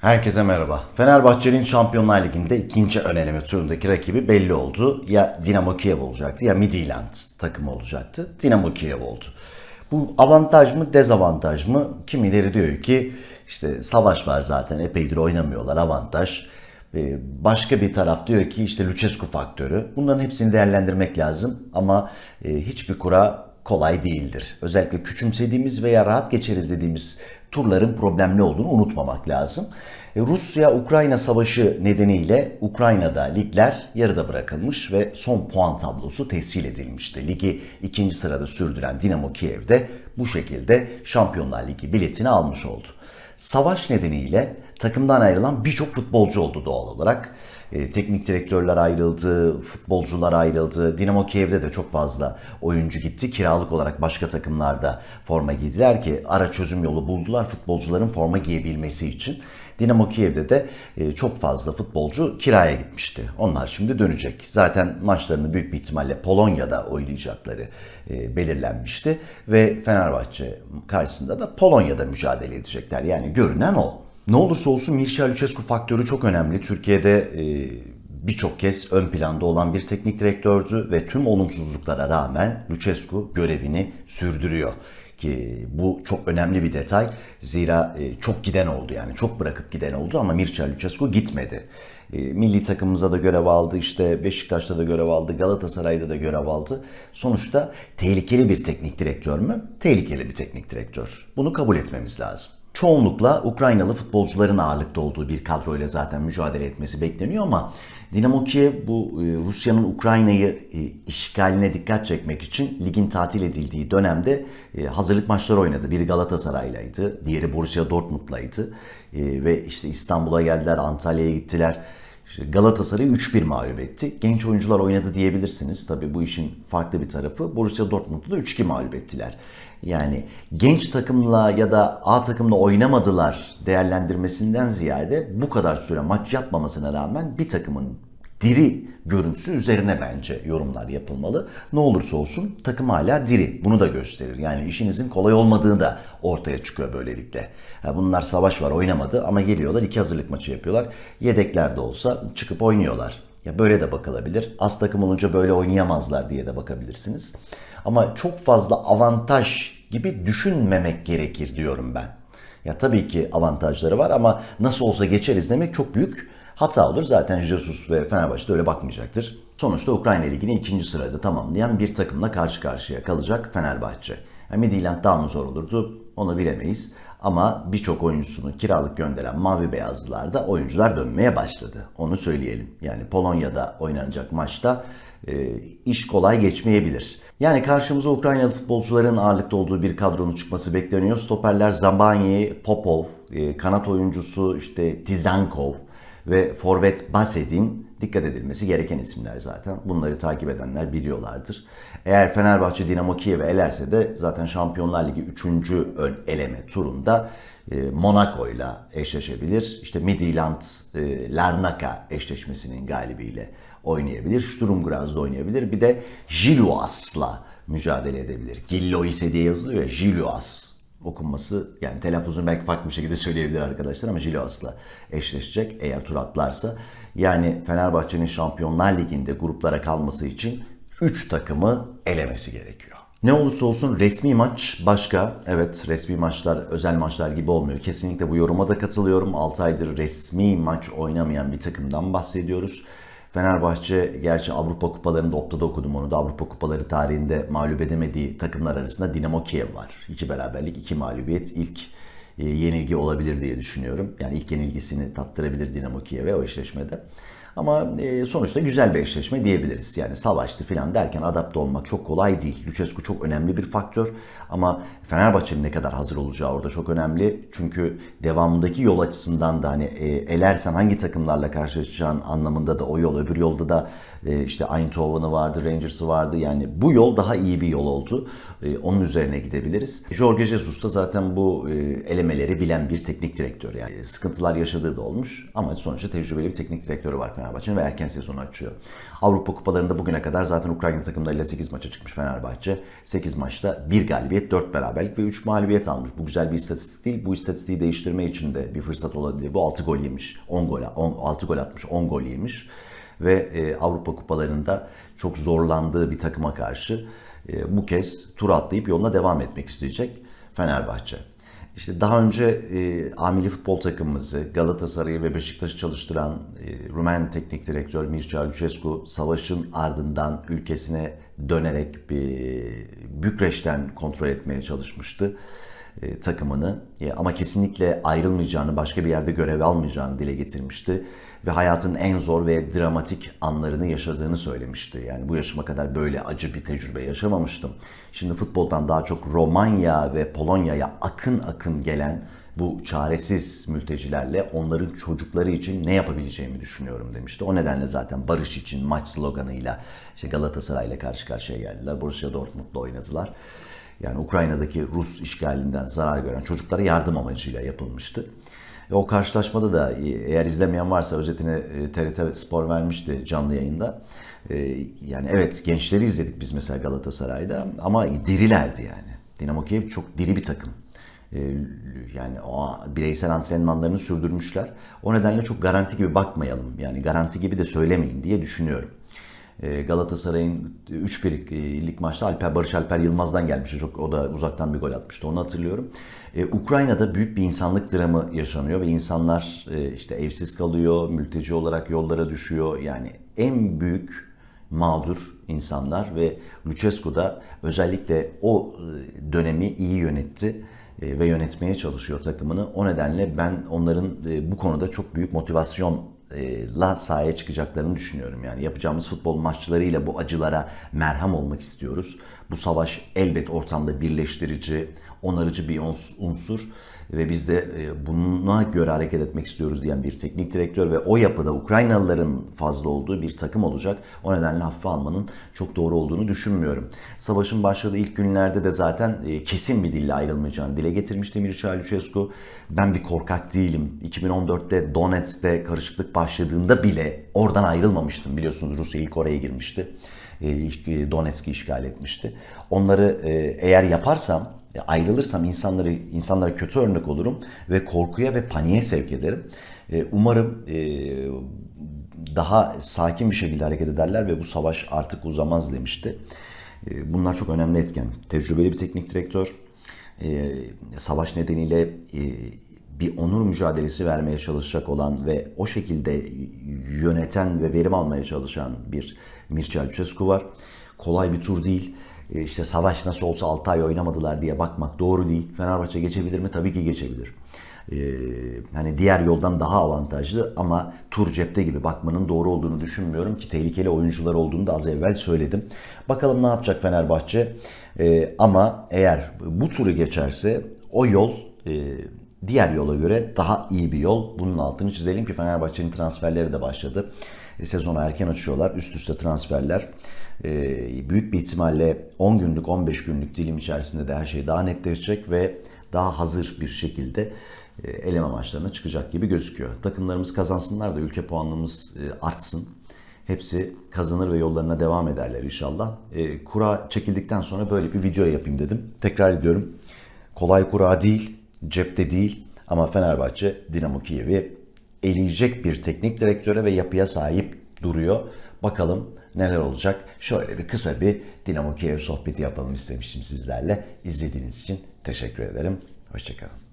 Herkese merhaba. Fenerbahçe'nin Şampiyonlar Ligi'nde ikinci ön eleme turundaki rakibi belli oldu. Ya Dinamo Kiev olacaktı ya Midtjylland takımı olacaktı. Dinamo Kiev oldu. Bu avantaj mı dezavantaj mı? Kimileri diyor ki işte savaş var zaten epeydir oynamıyorlar avantaj. Ee, Başka bir taraf diyor ki işte Lucescu faktörü. Bunların hepsini değerlendirmek lazım ama e, hiçbir kura kolay değildir. Özellikle küçümsediğimiz veya rahat geçeriz dediğimiz turların problemli olduğunu unutmamak lazım. E, Rusya-Ukrayna savaşı nedeniyle Ukrayna'da ligler yarıda bırakılmış ve son puan tablosu tescil edilmişti. Ligi ikinci sırada sürdüren Dinamo Kiev de bu şekilde Şampiyonlar Ligi biletini almış oldu. Savaş nedeniyle takımdan ayrılan birçok futbolcu oldu doğal olarak. E, teknik direktörler ayrıldı, futbolcular ayrıldı. Dinamo Kiev'de de çok fazla oyuncu gitti. Kiralık olarak başka takımlarda forma giydiler ki ara çözüm yolu buldular futbolcuların forma giyebilmesi için. Dinamo Kiev'de de e, çok fazla futbolcu kiraya gitmişti. Onlar şimdi dönecek. Zaten maçlarını büyük bir ihtimalle Polonya'da oynayacakları e, belirlenmişti. Ve Fenerbahçe karşısında da Polonya'da mücadele edecekler. Yani görünen o. Ne olursa olsun Mircea Lucescu faktörü çok önemli. Türkiye'de e, birçok kez ön planda olan bir teknik direktördü ve tüm olumsuzluklara rağmen Lucescu görevini sürdürüyor ki bu çok önemli bir detay. Zira e, çok giden oldu yani çok bırakıp giden oldu ama Mircea Lucescu gitmedi. E, Milli takımımıza da görev aldı, işte Beşiktaş'ta da görev aldı, Galatasaray'da da görev aldı. Sonuçta tehlikeli bir teknik direktör mü? Tehlikeli bir teknik direktör. Bunu kabul etmemiz lazım. Çoğunlukla Ukraynalı futbolcuların ağırlıkta olduğu bir kadroyla zaten mücadele etmesi bekleniyor ama Dinamo Kiev bu e, Rusya'nın Ukrayna'yı e, işgaline dikkat çekmek için ligin tatil edildiği dönemde e, hazırlık maçları oynadı. Biri Galatasaray'laydı, diğeri Borussia Dortmund'laydı ve işte İstanbul'a geldiler, Antalya'ya gittiler. İşte Galatasaray'ı 3-1 mağlup etti. Genç oyuncular oynadı diyebilirsiniz. Tabii bu işin farklı bir tarafı. Borussia Dortmund'u da 3-2 mağlup ettiler. Yani genç takımla ya da A takımla oynamadılar değerlendirmesinden ziyade bu kadar süre maç yapmamasına rağmen bir takımın diri görüntüsü üzerine bence yorumlar yapılmalı. Ne olursa olsun takım hala diri. Bunu da gösterir. Yani işinizin kolay olmadığı da ortaya çıkıyor böylelikle. Bunlar savaş var oynamadı ama geliyorlar iki hazırlık maçı yapıyorlar. Yedekler de olsa çıkıp oynuyorlar. Ya böyle de bakılabilir. Az takım olunca böyle oynayamazlar diye de bakabilirsiniz. Ama çok fazla avantaj gibi düşünmemek gerekir diyorum ben. Ya tabii ki avantajları var ama nasıl olsa geçeriz demek çok büyük hata olur. Zaten Jesus ve Fenerbahçe de öyle bakmayacaktır. Sonuçta Ukrayna Ligi'ni ikinci sırada tamamlayan bir takımla karşı karşıya kalacak Fenerbahçe. Yani Midtjylland daha mı zor olurdu onu bilemeyiz. Ama birçok oyuncusunu kiralık gönderen Mavi Beyazlılarda oyuncular dönmeye başladı. Onu söyleyelim. Yani Polonya'da oynanacak maçta e, iş kolay geçmeyebilir. Yani karşımıza Ukraynalı futbolcuların ağırlıkta olduğu bir kadronun çıkması bekleniyor. Stoperler Zabanyi, Popov, e, kanat oyuncusu işte Tizankov ve forvet Basedin dikkat edilmesi gereken isimler zaten. Bunları takip edenler biliyorlardır. Eğer Fenerbahçe Dinamo Kiev'i elerse de zaten Şampiyonlar Ligi 3. ön eleme turunda e, Monaco ile eşleşebilir. İşte Midtjylland e, Larnaca eşleşmesinin galibiyle oynayabilir. Sturm Graz'da oynayabilir. Bir de Giloas'la mücadele edebilir. Gilloise diye yazılıyor ya Giloas okunması yani telaffuzunu belki farklı bir şekilde söyleyebilir arkadaşlar ama Giloas'la eşleşecek eğer tur atlarsa. Yani Fenerbahçe'nin Şampiyonlar Ligi'nde gruplara kalması için 3 takımı elemesi gerekiyor. Ne olursa olsun resmi maç başka. Evet resmi maçlar özel maçlar gibi olmuyor. Kesinlikle bu yoruma da katılıyorum. 6 aydır resmi maç oynamayan bir takımdan bahsediyoruz. Fenerbahçe gerçi Avrupa kupalarında Opta'da okudum onu da Avrupa kupaları tarihinde mağlup edemediği takımlar arasında Dinamo Kiev var. İki beraberlik, iki mağlubiyet. İlk e, yenilgi olabilir diye düşünüyorum. Yani ilk yenilgisini tattırabilir Dinamo Kiev'e o eşleşmede. Ama e, sonuçta güzel bir eşleşme diyebiliriz. Yani savaştı falan derken adapte olmak çok kolay değil. Lucescu çok önemli bir faktör. Ama Fenerbahçe'nin ne kadar hazır olacağı orada çok önemli. Çünkü devamındaki yol açısından da hani e, elersen hangi takımlarla karşılaşacağın anlamında da o yol. Öbür yolda da e, işte Eindhoven'ı vardı, Rangers'ı vardı. Yani bu yol daha iyi bir yol oldu. E, onun üzerine gidebiliriz. Jorge Jesus da zaten bu e, elemeleri bilen bir teknik direktör. Yani sıkıntılar yaşadığı da olmuş ama sonuçta tecrübeli bir teknik direktörü var Fenerbahçe'nin ve erken sezonu açıyor. Avrupa kupalarında bugüne kadar zaten Ukrayna takımlarıyla 8 maça çıkmış Fenerbahçe. 8 maçta 1 galibiyet, 4 beraberlik ve 3 mağlubiyet almış. Bu güzel bir istatistik değil. Bu istatistiği değiştirme için de bir fırsat olabilir. Bu 6 gol yemiş. 10 gol, 10, 6 gol atmış, 10 gol yemiş. Ve e, Avrupa kupalarında çok zorlandığı bir takıma karşı e, bu kez tur atlayıp yoluna devam etmek isteyecek Fenerbahçe. İşte daha önce e, amili futbol takımımızı Galatasaray'ı ve Beşiktaş'ı çalıştıran e, Rumen teknik direktör Mircea Lucescu savaşın ardından ülkesine dönerek bir Bükreş'ten kontrol etmeye çalışmıştı e, takımını E, ama kesinlikle ayrılmayacağını, başka bir yerde görev almayacağını dile getirmişti ve hayatın en zor ve dramatik anlarını yaşadığını söylemişti. Yani bu yaşıma kadar böyle acı bir tecrübe yaşamamıştım. Şimdi futboldan daha çok Romanya ve Polonya'ya akın akın gelen bu çaresiz mültecilerle onların çocukları için ne yapabileceğimi düşünüyorum demişti. O nedenle zaten barış için maç sloganıyla işte Galatasaray'la karşı karşıya geldiler. Borussia Dortmund'la oynadılar. Yani Ukrayna'daki Rus işgalinden zarar gören çocuklara yardım amacıyla yapılmıştı. E, o karşılaşmada da e, eğer izlemeyen varsa özetini e, TRT Spor vermişti canlı yayında. E, Yani evet gençleri izledik biz mesela Galatasaray'da ama dirilerdi yani. Dinamo Kiev çok diri bir takım. E, Yani o bireysel antrenmanlarını sürdürmüşler. O nedenle çok garanti gibi bakmayalım. Yani garanti gibi de söylemeyin diye düşünüyorum. E, Galatasaray'ın 3-1 lig maçta Alper Barış Alper Yılmaz'dan gelmişti. Çok o da uzaktan bir gol atmıştı. Onu hatırlıyorum. E, Ukrayna'da büyük bir insanlık dramı yaşanıyor ve insanlar e, işte evsiz kalıyor, mülteci olarak yollara düşüyor. Yani en büyük mağdur insanlar ve Lucescu da özellikle o e, dönemi iyi yönetti e, ve yönetmeye çalışıyor takımını. O nedenle ben onların e, bu konuda çok büyük motivasyon la sahaya çıkacaklarını düşünüyorum. Yani yapacağımız futbol maçlarıyla bu acılara merhem olmak istiyoruz. Bu savaş elbet ortamda birleştirici, onarıcı bir unsur ve biz de e, buna göre hareket etmek istiyoruz diyen bir teknik direktör ve o yapıda Ukraynalıların fazla olduğu bir takım olacak. O nedenle hafife almanın çok doğru olduğunu düşünmüyorum. Savaşın başladığı ilk günlerde de zaten e, kesin bir dille ayrılmayacağını dile getirmişti Mircea Lucescu. Ben bir korkak değilim. 2014'te Donetsk'te karışıklık başladığında bile oradan ayrılmamıştım. Biliyorsunuz Rusya ilk oraya girmişti. E, Donetsk'i işgal etmişti. Onları eğer yaparsam ayrılırsam insanları insanlara kötü örnek olurum ve korkuya ve paniğe sevk ederim. Umarım daha sakin bir şekilde hareket ederler ve bu savaş artık uzamaz demişti. Bunlar çok önemli etken. Tecrübeli bir teknik direktör, savaş nedeniyle bir onur mücadelesi vermeye çalışacak olan ve o şekilde yöneten ve verim almaya çalışan bir Mircea Lucescu var. Kolay bir tur değil. E, işte savaş nasıl olsa 6 ay oynamadılar diye bakmak doğru değil. Fenerbahçe geçebilir mi? Tabii ki geçebilir. Ee, hani diğer yoldan daha avantajlı ama tur cepte gibi bakmanın doğru olduğunu düşünmüyorum ki tehlikeli oyuncular olduğunu da az evvel söyledim. Bakalım ne yapacak Fenerbahçe. Ee, ama eğer bu turu geçerse o yol e, diğer yola göre daha iyi bir yol. Bunun altını çizelim ki Fenerbahçe'nin transferleri de başladı. E, sezonu erken açıyorlar. Üst üste transferler. E, büyük bir ihtimalle 10 günlük 15 günlük dilim içerisinde de her şey daha netleşecek ve daha hazır bir şekilde e, eleme maçlarına çıkacak gibi gözüküyor. Takımlarımız kazansınlar da ülke puanımız e, artsın. Hepsi kazanır ve yollarına devam ederler inşallah. E, kura çekildikten sonra böyle bir video yapayım dedim. Tekrar ediyorum. Kolay kura değil, cepte değil ama Fenerbahçe Dinamo Kiev'i eleyecek bir teknik direktöre ve yapıya sahip duruyor. Bakalım neler olacak. Şöyle bir kısa bir Dinamo Kiev sohbeti yapalım istemiştim sizlerle. İzlediğiniz için teşekkür ederim. Hoşçakalın.